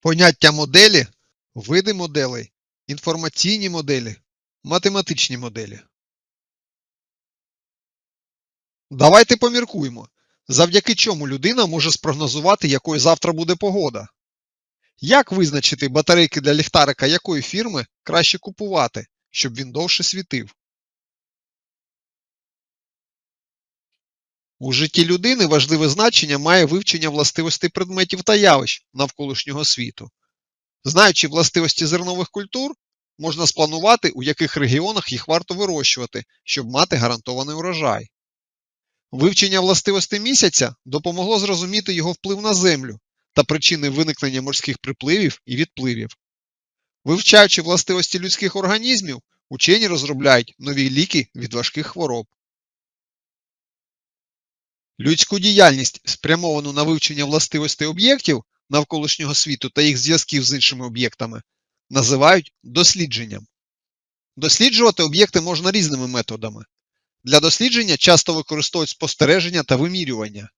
Поняття моделі, види моделей, інформаційні моделі, математичні моделі. Давайте поміркуємо, завдяки чому людина може спрогнозувати, якою завтра буде погода. Як визначити батарейки для ліхтарика якої фірми краще купувати, щоб він довше світив? У житті людини важливе значення має вивчення властивостей предметів та явищ навколишнього світу. Знаючи властивості зернових культур, можна спланувати, у яких регіонах їх варто вирощувати, щоб мати гарантований урожай. Вивчення властивостей місяця допомогло зрозуміти його вплив на землю та причини виникнення морських припливів і відпливів. Вивчаючи властивості людських організмів, учені розробляють нові ліки від важких хвороб. Людську діяльність, спрямовану на вивчення властивостей об'єктів навколишнього світу та їх зв'язків з іншими об'єктами, називають дослідженням. Досліджувати об'єкти можна різними методами. Для дослідження часто використовують спостереження та вимірювання.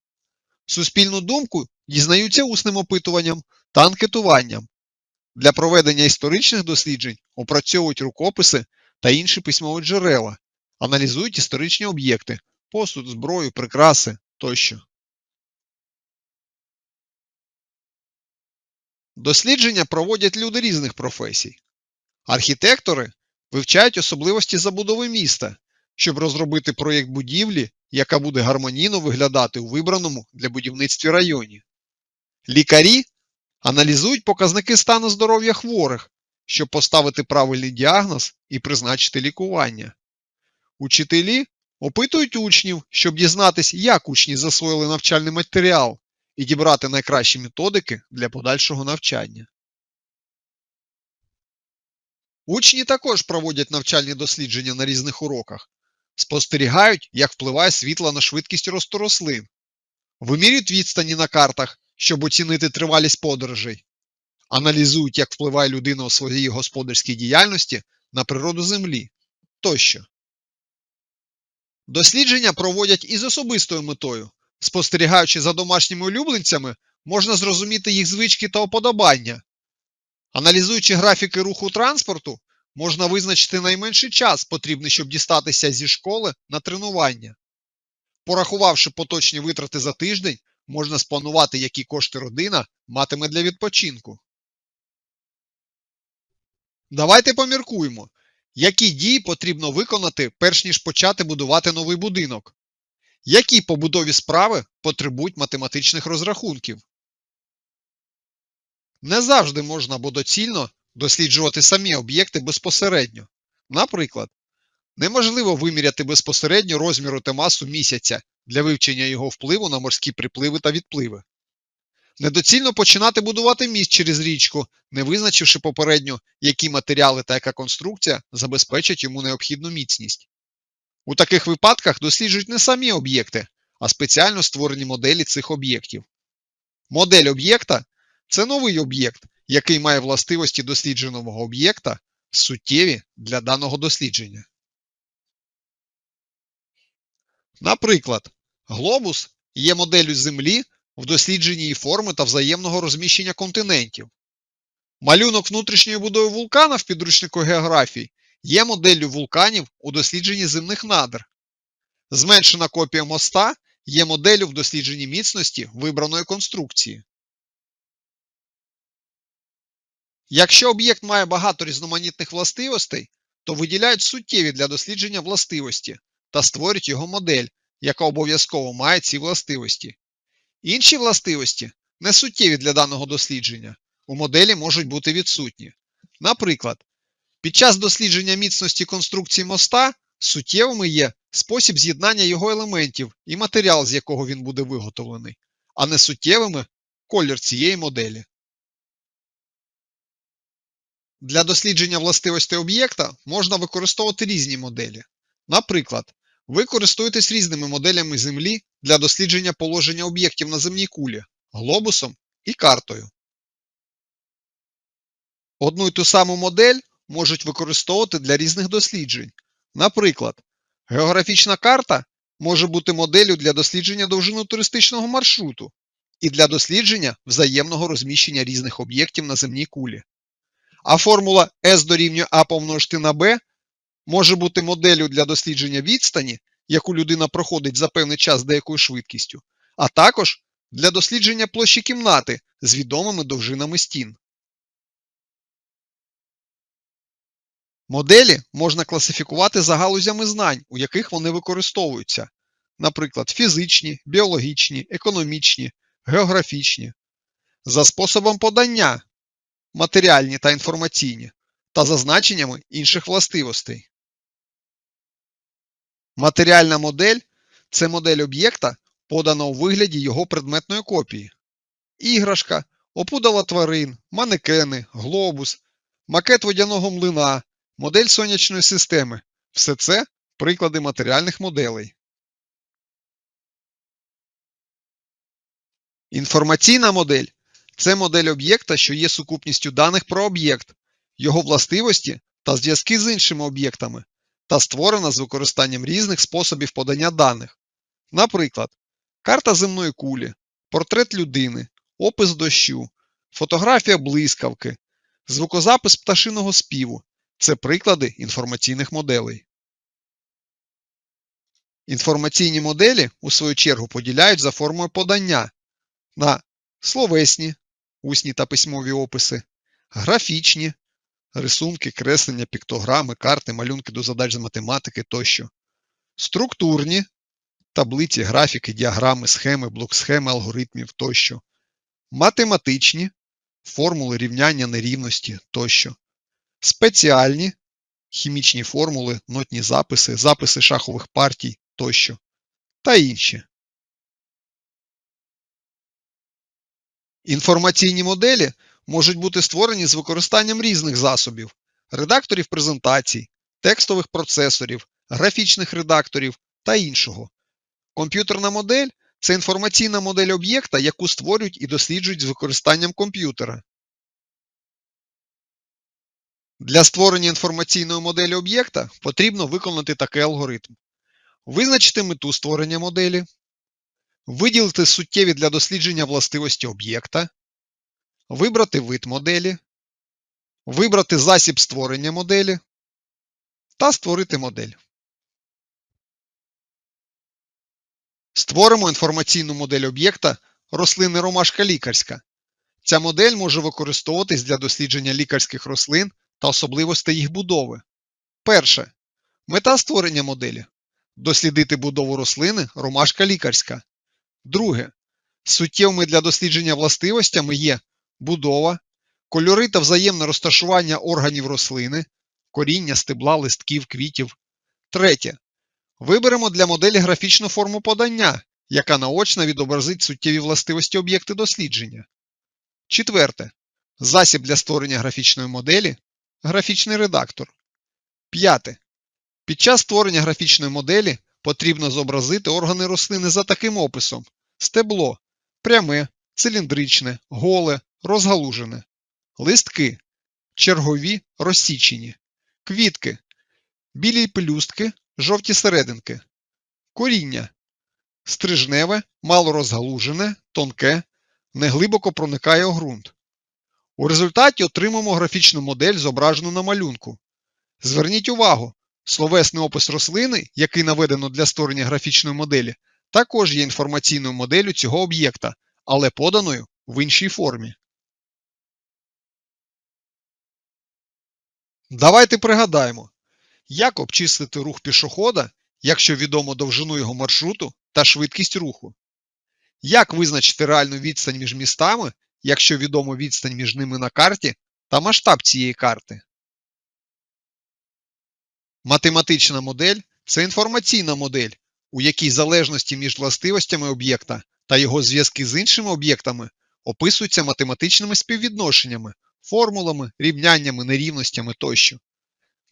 Суспільну думку дізнаються усним опитуванням та анкетуванням. Для проведення історичних досліджень опрацьовують рукописи та інші письмові джерела, аналізують історичні об'єкти, посуд, зброю, прикраси тощо. Дослідження проводять люди різних професій. Архітектори вивчають особливості забудови міста, щоб розробити проєкт будівлі, яка буде гармонійно виглядати у вибраному для будівництва районі. Лікарі аналізують показники стану здоров'я хворих, щоб поставити правильний діагноз і призначити лікування. Учителі опитують учнів, щоб дізнатись, як учні засвоїли навчальний матеріал і дібрати найкращі методики для подальшого навчання. Учні також проводять навчальні дослідження на різних уроках, спостерігають, як впливає світло на швидкість росту рослин, вимірюють відстані на картах, щоб оцінити тривалість подорожей, аналізують, як впливає людина у своїй господарській діяльності на природу Землі тощо. Дослідження проводять із особистою метою. Спостерігаючи за домашніми улюбленцями, можна зрозуміти їх звички та оподобання. Аналізуючи графіки руху транспорту, можна визначити найменший час, потрібний, щоб дістатися зі школи на тренування. Порахувавши поточні витрати за тиждень, можна спланувати, які кошти родина матиме для відпочинку. Давайте поміркуємо, які дії потрібно виконати, перш ніж почати будувати новий будинок. Які побудові справи потребують математичних розрахунків? Не завжди можна або доцільно досліджувати самі об'єкти безпосередньо. Наприклад, неможливо виміряти безпосередньо розміру та масу місяця для вивчення його впливу на морські припливи та відпливи. Недоцільно починати будувати міст через річку, не визначивши попередньо, які матеріали та яка конструкція забезпечать йому необхідну міцність. У таких випадках досліджують не самі об'єкти, а спеціально створені моделі цих об'єктів. Модель об'єкта це новий об'єкт, який має властивості дослідженого об'єкта суттєві для даного дослідження. Наприклад, глобус є моделлю Землі в дослідженні її форми та взаємного розміщення континентів. Малюнок внутрішньої будови вулкана в підручнику географії є моделлю вулканів у дослідженні земних надр. Зменшена копія моста є моделлю в дослідженні міцності вибраної конструкції. Якщо об'єкт має багато різноманітних властивостей, то виділяють суттєві для дослідження властивості та створюють його модель, яка обов'язково має ці властивості. Інші властивості не суттєві для даного дослідження, у моделі можуть бути відсутні. Наприклад, під час дослідження міцності конструкції моста суттєвими є спосіб з'єднання його елементів і матеріал, з якого він буде виготовлений, а не суттєвими колір цієї моделі. Для дослідження властивостей об'єкта можна використовувати різні моделі. Наприклад, ви користуєтесь різними моделями Землі для дослідження положення об'єктів на земній кулі, глобусом і картою. Одну й ту саму модель можуть використовувати для різних досліджень. Наприклад, географічна карта може бути моделлю для дослідження довжини туристичного маршруту, і для дослідження взаємного розміщення різних об'єктів на земній кулі. А формула S дорівнює А помножити на B може бути моделлю для дослідження відстані, яку людина проходить за певний час деякою швидкістю, а також для дослідження площі кімнати з відомими довжинами стін. Моделі можна класифікувати за галузями знань, у яких вони використовуються, наприклад, фізичні, біологічні, економічні, географічні, за способом подання, матеріальні та інформаційні, та за значеннями інших властивостей. Матеріальна модель це модель об'єкта, подана у вигляді його предметної копії. Іграшка, опудала тварин, манекени, глобус, макет водяного млина, модель сонячної системи все це приклади матеріальних моделей. Інформаційна модель це модель об'єкта, що є сукупністю даних про об'єкт, його властивості та зв'язки з іншими об'єктами, та створена з використанням різних способів подання даних. Наприклад, карта земної кулі, портрет людини, опис дощу, фотографія блискавки, звукозапис пташиного співу це приклади інформаційних моделей. Інформаційні моделі, у свою чергу, поділяють за формою подання на словесні, усні та письмові описи, графічні, рисунки, креслення, піктограми, карти, малюнки до задач з математики тощо, структурні, таблиці, графіки, діаграми, схеми, блок-схеми алгоритмів тощо, математичні, формули рівняння нерівності тощо, спеціальні, хімічні формули, нотні записи, записи шахових партій тощо. Та інші. Інформаційні моделі можуть бути створені з використанням різних засобів редакторів презентацій, текстових процесорів, графічних редакторів та іншого. Комп'ютерна модель це інформаційна модель об'єкта, яку створюють і досліджують з використанням комп'ютера. Для створення інформаційної моделі об'єкта потрібно виконати такий алгоритм. Визначити мету створення моделі, виділити суттєві для дослідження властивості об'єкта, вибрати вид моделі, вибрати засіб створення моделі та створити модель. Створимо інформаційну модель об'єкта рослини ромашка лікарська. Ця модель може використовуватись для дослідження лікарських рослин та особливостей їх будови. Перше. Мета створення моделі дослідити будову рослини ромашка лікарська. Друге. Суттєвими для дослідження властивостями є будова, кольори та взаємне розташування органів рослини, коріння, стебла, листків, квітів. Третє. Виберемо для моделі графічну форму подання, яка наочно відобразить суттєві властивості об'єкти дослідження. Четверте. Засіб для створення графічної моделі графічний редактор. П'яте. Під час створення графічної моделі потрібно зобразити органи рослини за таким описом: стебло пряме, циліндричне, голе, розгалужене, листки, чергові розсічені, квітки, білі пелюстки, жовті серединки, коріння, стрижневе, мало розгалужене, тонке, неглибоко проникає у ґрунт. У результаті отримаємо графічну модель, зображену на малюнку. Зверніть увагу, словесний опис рослини, який наведено для створення графічної моделі, також є інформаційною моделлю цього об'єкта, але поданою в іншій формі. Давайте пригадаємо, як обчислити рух пішохода, якщо відомо довжину його маршруту та швидкість руху. Як визначити реальну відстань між містами, якщо відомо відстань між ними на карті та масштаб цієї карти. Математична модель це інформаційна модель, у якій залежності між властивостями об'єкта та його зв'язки з іншими об'єктами описуються математичними співвідношеннями, формулами, рівняннями, нерівностями тощо.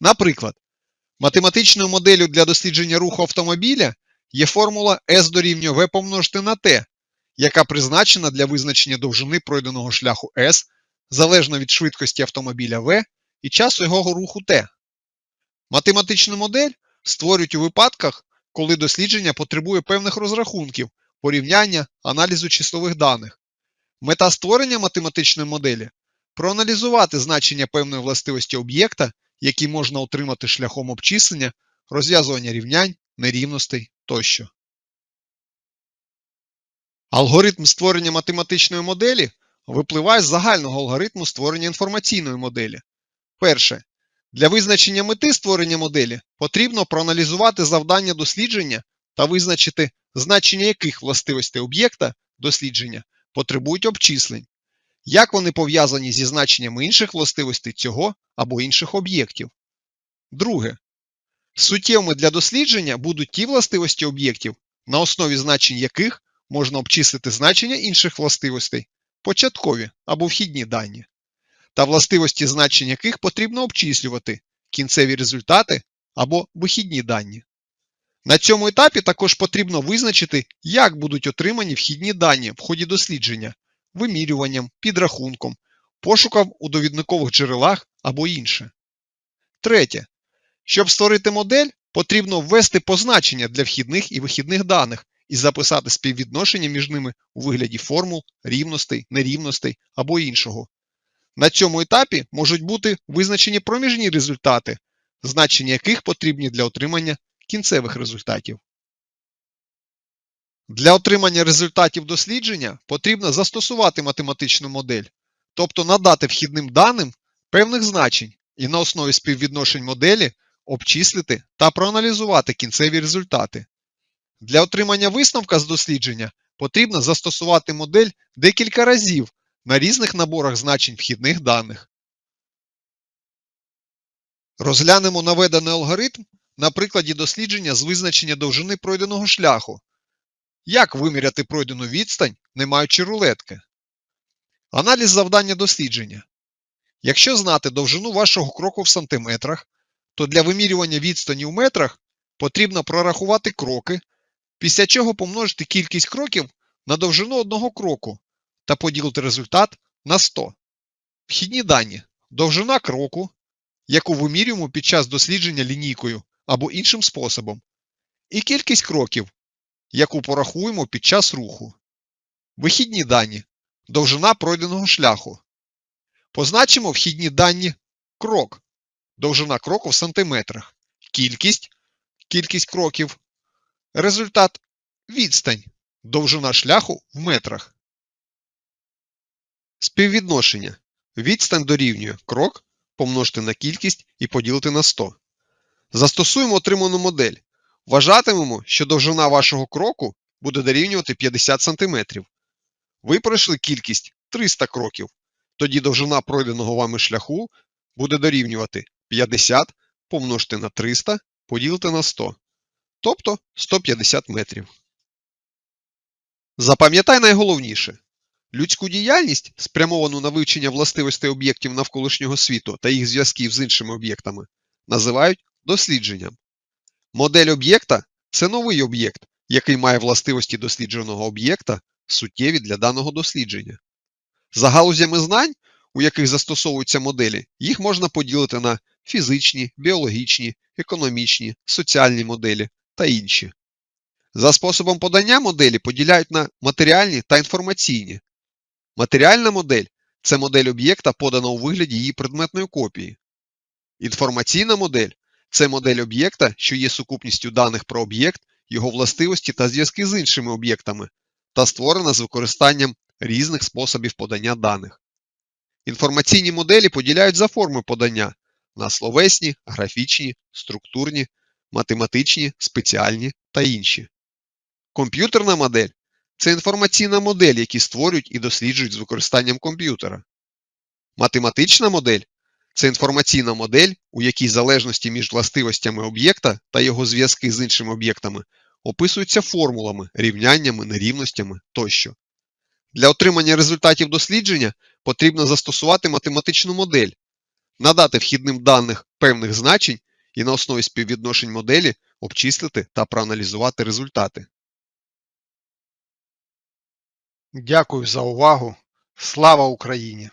Наприклад, математичною моделлю для дослідження руху автомобіля є формула S дорівнює V помножити на T, яка призначена для визначення довжини пройденого шляху S залежно від швидкості автомобіля V і часу його руху T. Математичну модель створюють у випадках, коли дослідження потребує певних розрахунків, порівняння, аналізу числових даних Мета створення математичної моделі проаналізувати значення певної властивості об'єкта, які можна отримати шляхом обчислення, розв'язування рівнянь, нерівностей тощо. Алгоритм створення математичної моделі випливає з загального алгоритму створення інформаційної моделі. Перше. Для визначення мети створення моделі потрібно проаналізувати завдання дослідження та визначити, значення яких властивостей об'єкта дослідження потребують обчислень, як вони пов'язані зі значеннями інших властивостей цього або інших об'єктів. Друге. Суттєвими для дослідження будуть ті властивості об'єктів, на основі значень яких можна обчислити значення інших властивостей, початкові або вхідні дані, та властивості значень яких потрібно обчислювати, кінцеві результати або вихідні дані. На цьому етапі також потрібно визначити, як будуть отримані вхідні дані в ході дослідження, вимірюванням, підрахунком, пошуком у довідникових джерелах або інше. Третє. Щоб створити модель, потрібно ввести позначення для вхідних і вихідних даних і записати співвідношення між ними у вигляді формул, рівностей, нерівностей або іншого. На цьому етапі можуть бути визначені проміжні результати, значення яких потрібні для отримання кінцевих результатів. Для отримання результатів дослідження потрібно застосувати математичну модель, тобто надати вхідним даним певних значень і на основі співвідношень моделі обчислити та проаналізувати кінцеві результати. Для отримання висновка з дослідження потрібно застосувати модель декілька разів на різних наборах значень вхідних даних. Розглянемо наведений алгоритм на прикладі дослідження з визначення довжини пройденого шляху. Як виміряти пройдену відстань, не маючи рулетки? Аналіз завдання дослідження. Якщо знати довжину вашого кроку в сантиметрах, то для вимірювання відстані у метрах потрібно прорахувати кроки, після чого помножити кількість кроків на довжину одного кроку та поділити результат на 100. Вхідні дані довжина кроку, яку вимірюємо під час дослідження лінійкою або іншим способом, і кількість кроків, яку порахуємо під час руху. Вихідні дані довжина пройденого шляху. Позначимо вхідні дані крок, довжина кроку в сантиметрах, кількість, кількість кроків, результат відстань, довжина шляху в метрах. Співвідношення. Відстань дорівнює крок помножити на кількість і поділити на 100. Застосуємо отриману модель. Вважатимемо, що довжина вашого кроку буде дорівнювати 50 см. Ви пройшли кількість 300 кроків. Тоді довжина пройденого вами шляху буде дорівнювати 50 помножити на 300 поділити на 100. Тобто 150 метрів. Запам'ятай найголовніше. Людську діяльність, спрямовану на вивчення властивостей об'єктів навколишнього світу та їх зв'язків з іншими об'єктами, називають дослідженням. Модель об'єкта це новий об'єкт, який має властивості дослідженого об'єкта, суттєві для даного дослідження. За галузями знань, у яких застосовуються моделі, їх можна поділити на фізичні, біологічні, економічні, соціальні моделі та інші. За способом подання моделі поділяють на матеріальні та інформаційні. Матеріальна модель це модель об'єкта, подана у вигляді її предметної копії. Інформаційна модель це модель об'єкта, що є сукупністю даних про об'єкт, його властивості та зв'язки з іншими об'єктами, та створена з використанням різних способів подання даних. Інформаційні моделі поділяють за форми подання на словесні, графічні, структурні, математичні, спеціальні та інші. Комп'ютерна модель це інформаційна модель, які створюють і досліджують з використанням комп'ютера. Математична модель це інформаційна модель, у якій залежності між властивостями об'єкта та його зв'язки з іншими об'єктами описуються формулами, рівняннями, нерівностями тощо. Для отримання результатів дослідження потрібно застосувати математичну модель, надати вхідним даних певних значень і на основі співвідношень моделі обчислити та проаналізувати результати. Дякую за увагу. Слава Україні!